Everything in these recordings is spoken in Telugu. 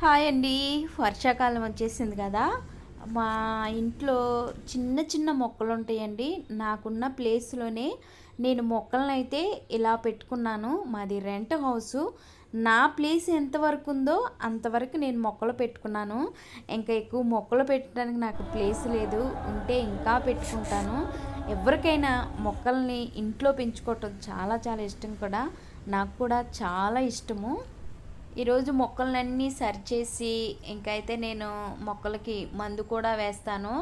హాయ్ అండి. వర్షాకాలం వచ్చేసింది కదా. మా ఇంట్లో చిన్న చిన్న మొక్కలు ఉంటాయండి. నాకున్న ప్లేస్లోనే నేను మొక్కలను అయితే ఇలా పెట్టుకున్నాను. మాది రెంట్ హౌస్. నా ప్లేస్ ఎంతవరకు ఉందో అంతవరకు నేను మొక్కలు పెట్టుకున్నాను. ఇంకా ఎక్కువ మొక్కలు పెట్టడానికి నాకు ప్లేస్ లేదు. ఉంటే ఇంకా పెట్టుకుంటాను. ఎవరికైనా మొక్కల్ని ఇంట్లో పెంచుకోవటం చాలా చాలా ఇష్టం కూడా. నాకు కూడా చాలా ఇష్టము. ఈరోజు మొక్కలన్నీ సరిచేసి ఇంకైతే నేను మొక్కలకి మందు కూడా వేస్తాను.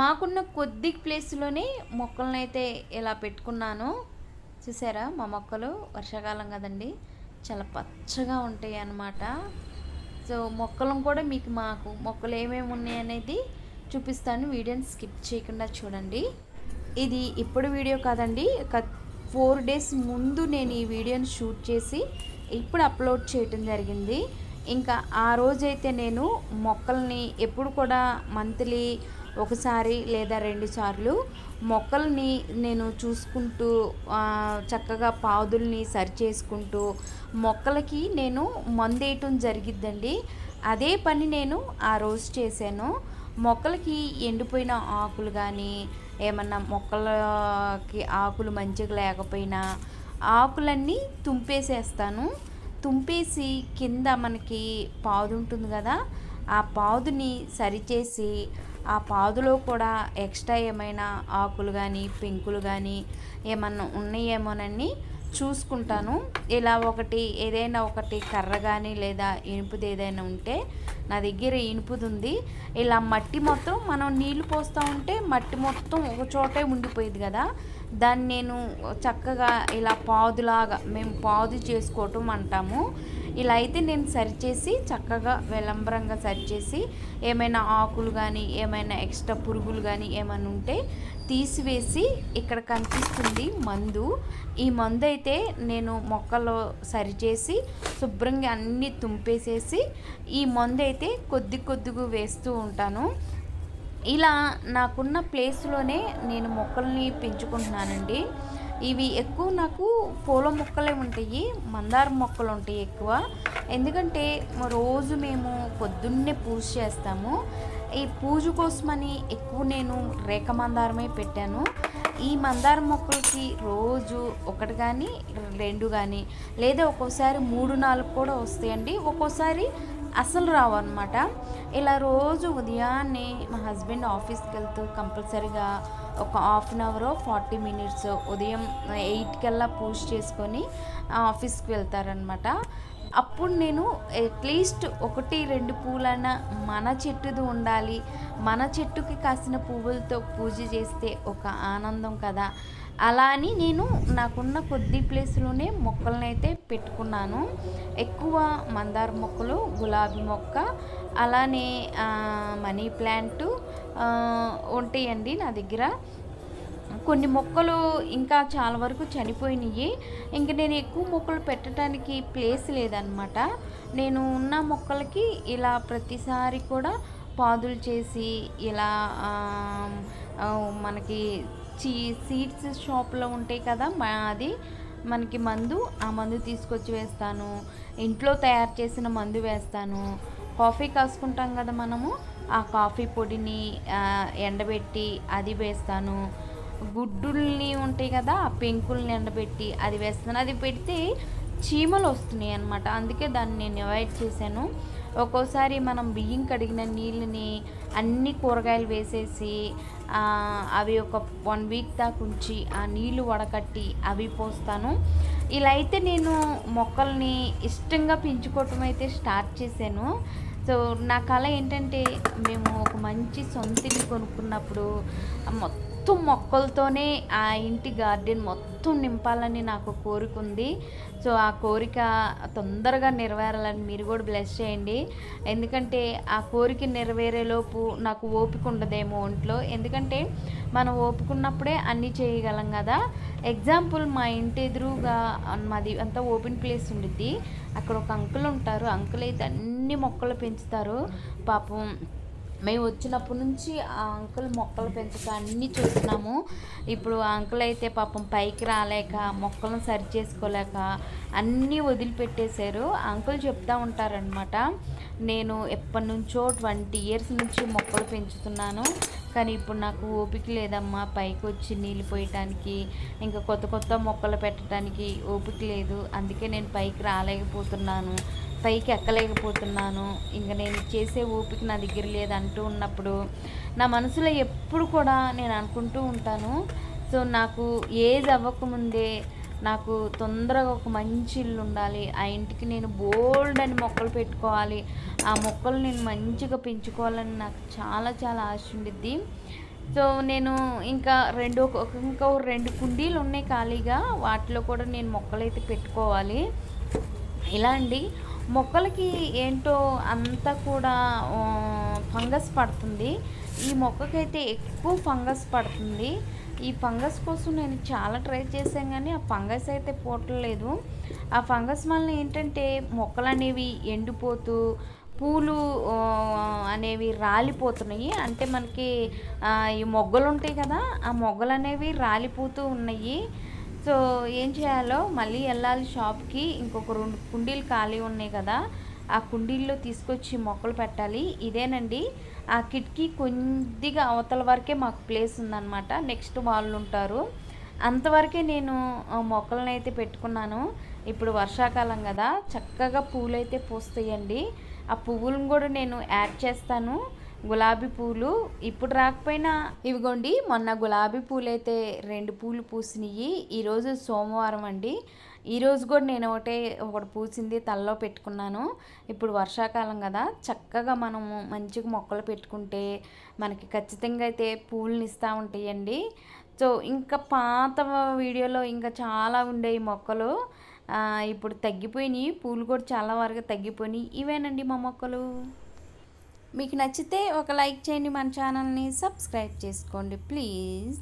మాకున్న కొద్ది ప్లేస్లోనే మొక్కలనైతే అయితే ఇలా పెట్టుకున్నాను. చూసారా మా మొక్కలు? వర్షాకాలం కదండి. చాలా పచ్చగా ఉంటాయి అన్నమాట సో మొక్కలను కూడా మీకు మాకు మొక్కలు ఏమేమి ఉన్నాయి అనేది చూపిస్తాను. వీడియోని స్కిప్ చేయకుండా చూడండి. ఇది ఇప్పుడు వీడియో కాదండి. ఒక ఫోర్ డేస్ ముందు నేను ఈ వీడియోని షూట్ చేసి ఇప్పుడు అప్లోడ్ చేయటం జరిగింది. ఇంకా ఆ రోజైతే నేను మొక్కల్ని ఎప్పుడు కూడా మంత్లీ ఒకసారి లేదా రెండు సార్లు మొక్కల్ని నేను చూసుకుంటూ చక్కగా పాదుల్ని సరి చేసుకుంటూ మొక్కలకి నేను మందేయటం జరిగిద్దండి. అదే పని నేను ఆ రోజు చేశాను. మొక్కలకి ఎండిపోయిన ఆకులు కానీ ఏమన్నా మొక్కలకి ఆకులు మంచిగా లేకపోయినా ఆకులన్నీ తుంపేసేస్తాను. తుంపేసి కింద మనకి పాదు ఉంటుంది కదా ఆ పాదుని సరిచేసి ఆ పాదులో కూడా ఎక్స్ట్రా ఏమైనా ఆకులు కానీ పెంకులు కానీ ఏమన్నా ఉన్నాయేమోనని చూసుకుంటాను. ఇలా ఒకటి ఏదైనా ఒకటి కర్ర కానీ లేదా ఇనుపుది ఏదైనా ఉంటే నా దగ్గర ఇనుపుది ఉంది ఇలా మట్టి మొత్తం మనం నీళ్ళు పోస్తూ ఉంటే మట్టి మొత్తం ఒక చోటే ఉండిపోయేది కదా. దాన్ని నేను చక్కగా ఇలా పాదులాగా మేము పాదు చేసుకోవటం అంటాము. ఇలా అయితే నేను సరిచేసి చక్కగా విలంబరంగా సరిచేసి ఏమైనా ఆకులు కానీ ఏమైనా ఎక్స్ట్రా పురుగులు కానీ ఏమైనా ఉంటే తీసివేసి ఇక్కడ కనిపిస్తుంది మందు. ఈ మందు అయితే నేను మొక్కలు సరిచేసి శుభ్రంగా అన్నీ తుంపేసేసి ఈ మందు అయితే కొద్ది కొద్దిగా వేస్తూ ఉంటాను. ఇలా నాకున్న ప్లేస్లోనే నేను మొక్కల్ని పెంచుకుంటున్నానండి. ఇవి ఎక్కువ నాకు పూల మొక్కలే ఉంటాయి మందార మొక్కలు ఉంటాయి ఎక్కువ. ఎందుకంటే రోజు మేము పొద్దున్నే పూజ చేస్తాము. ఈ పూజ కోసమని ఎక్కువ నేను రేఖ మందారమే పెట్టాను. ఈ మందార మొక్కలకి రోజు ఒకటి కానీ రెండు కానీ లేదా ఒక్కోసారి మూడు నాలుగు కూడా వస్తాయండి. ఒక్కోసారి అసలు రావు అనమాట ఇలా రోజు ఉదయాన్నే మా హస్బెండ్ ఆఫీస్కి వెళ్తూ కంపల్సరీగా ఒక half an hour forty minutes ఉదయం ఎయిట్ కల్లా పూజ చేసుకొని ఆఫీస్కి వెళ్తారనమాట అప్పుడు నేను అట్లీస్ట్ ఒకటి రెండు పూలైనా మన చెట్టుది ఉండాలి. మన చెట్టుకి కాసిన పువ్వులతో పూజ చేస్తే ఒక ఆనందం కదా. అలా అని నేను నాకున్న కొద్ది ప్లేస్లోనే మొక్కలను అయితే పెట్టుకున్నాను. ఎక్కువ మందార మొక్కలు గులాబీ మొక్క అలానే మనీ ప్లాంట్ ఉంటాయండి నా దగ్గర. కొన్ని మొక్కలు ఇంకా చాలా వరకు చనిపోయినాయి ఇంక నేను ఎక్కువ మొక్కలు పెట్టడానికి ప్లేస్ లేదనమాట. నేను ఉన్న మొక్కలకి ఇలా ప్రతిసారి కూడా పాదులు చేసి ఇలా మనకి చీ సీడ్స్ షాప్లో ఉంటాయి కదా మా అది మనకి మందు ఆ మందు తీసుకొచ్చి వేస్తాను. ఇంట్లో తయారు చేసిన మందు వేస్తాను. కాఫీ కాసుకుంటాం కదా మనము ఆ కాఫీ పొడిని ఎండబెట్టి అది వేస్తాను. గుడ్డుల్ని ఉంటాయి కదా ఆ పెంకుల్ని ఎండబెట్టి అది వేస్తాను. అది పెడితే చీమలు వస్తున్నాయి అనమాట అందుకే దాన్ని నేను అవాయిడ్ చేశాను. ఒక్కోసారి మనం బియ్యం కడిగిన నీళ్ళని అన్ని కూరగాయలు వేసేసి అవి ఒక వన్ వీక్ దాకా ఉంచి ఆ నీళ్ళు వడకట్టి అవి పోస్తాను. ఇలా అయితే నేను మొక్కల్ని ఇష్టంగా పెంచుకోవటం అయితే స్టార్ట్ చేశాను. సో నా కళ ఏంటంటే మేము ఒక మంచి సొంతిని కొనుక్కున్నప్పుడు మొత్తం మొత్తం మొక్కలతోనే ఆ ఇంటి గార్డెన్ మొత్తం నింపాలని నాకు కోరిక ఉంది. సో ఆ కోరిక తొందరగా నెరవేరాలని మీరు కూడా బ్లెస్ చేయండి. ఎందుకంటే ఆ కోరిక నెరవేరేలోపు నాకు ఓపిక ఉండదేమో ఒంట్లో. ఎందుకంటే మనం ఓపుకున్నప్పుడే అన్నీ చేయగలం కదా. ఎగ్జాంపుల్ మా ఇంటి ఎదురుగా మాది అంతా ఓపెన్ ప్లేస్ ఉండిద్ది. అక్కడ ఒక అంకుల్ ఉంటారు. అంకుల్ అయితే అన్ని మొక్కలు పెంచుతారు. పాపం మేము వచ్చినప్పటి నుంచి ఆ అంకుల్ మొక్కలు పెంచక అన్నీ చూస్తున్నాము. ఇప్పుడు ఆ అంకుల్ అయితే పాపం పైకి రాలేక మొక్కలను సరి చేసుకోలేక అన్నీ వదిలిపెట్టేశారు. అంకుల్ చెప్తా ఉంటారనమాట నేను ఎప్పటి నుంచో ట్వంటీ ఇయర్స్ నుంచి మొక్కలు పెంచుతున్నాను. కానీ ఇప్పుడు నాకు ఓపిక లేదమ్మా పైకి వచ్చి నీళ్ళు పోయటానికి ఇంకా కొత్త కొత్త మొక్కలు పెట్టడానికి ఓపిక లేదు. అందుకే నేను పైకి రాలేకపోతున్నాను. పైకి ఎక్కలేకపోతున్నాను. ఇంకా నేను చేసే ఓపిక నా దగ్గర లేదు అంటూ ఉన్నప్పుడు నా మనసులో ఎప్పుడు కూడా నేను అనుకుంటూ ఉంటాను. సో నాకు ఏజ్ అవ్వకముందే నాకు తొందరగా ఒక మంచి ఇల్లు ఉండాలి. ఆ ఇంటికి నేను బోల్డ్ అని మొక్కలు పెట్టుకోవాలి. ఆ మొక్కలు నేను మంచిగా పెంచుకోవాలని నాకు చాలా చాలా ఆశ ఉండిద్ది. సో నేను ఇంకా రెండు ఇంకా రెండు కుండీలు ఉన్నాయి ఖాళీగా. వాటిలో కూడా నేను మొక్కలు అయితే పెట్టుకోవాలి. ఇలా అండి? మొక్కలకి ఏంటో అంతా కూడా ఫంగస్ పడుతుంది. ఈ మొక్కకైతే ఎక్కువ ఫంగస్ పడుతుంది. ఈ ఫంగస్ కోసం నేను చాలా ట్రై చేశాను కానీ ఆ ఫంగస్ అయితే పోవట్లేదు. ఆ ఫంగస్ వల్ల ఏంటంటే మొక్కలు అనేవి ఎండిపోతూ పూలు అనేవి రాలిపోతున్నాయి. అంటే మనకి ఈ మొగ్గలు ఉంటాయి కదా ఆ మొగ్గలు అనేవి రాలిపోతూ ఉన్నాయి. సో ఏం చేయాలో మళ్ళీ వెళ్ళాలి షాప్కి. ఇంకొక రెండు కుండీలు ఖాళీ ఉన్నాయి కదా ఆ కుండీల్లో తీసుకొచ్చి మొక్కలు పెట్టాలి. ఇదేనండి ఆ కిటికీ కొద్దిగా అవతల వరకే మాకు ప్లేస్ ఉందన్నమాట. నెక్స్ట్ వాళ్ళు ఉంటారు. అంతవరకే నేను మొక్కలను అయితే పెట్టుకున్నాను. ఇప్పుడు వర్షాకాలం కదా చక్కగా పూలు అయితే పూస్తాయండి. ఆ పువ్వులను కూడా నేను యాడ్ చేస్తాను. గులాబీ పూలు ఇప్పుడు రాకపోయినా. ఇవిగోండి మొన్న గులాబీ పూలైతే రెండు పూలు పూసినాయి ఈరోజు సోమవారం అండి. ఈరోజు కూడా నేను ఒకటే ఒకటి పూసింది తలలో పెట్టుకున్నాను. ఇప్పుడు వర్షాకాలం కదా చక్కగా మనము మంచిగా మొక్కలు పెట్టుకుంటే మనకి ఖచ్చితంగా అయితే పూలను ఇస్తూ ఉంటాయండి. సో ఇంకా పాత వీడియోలో ఇంకా చాలా ఉండేవి మొక్కలు. ఇప్పుడు తగ్గిపోయినాయి పూలు కూడా చాలా వరకు తగ్గిపోయినాయి. ఇవేనండి మా మొక్కలు? మీకు నచ్చితే ఒక లైక్ చేయండి మన ఛానల్ని సబ్స్క్రైబ్ చేసుకోండి ప్లీజ్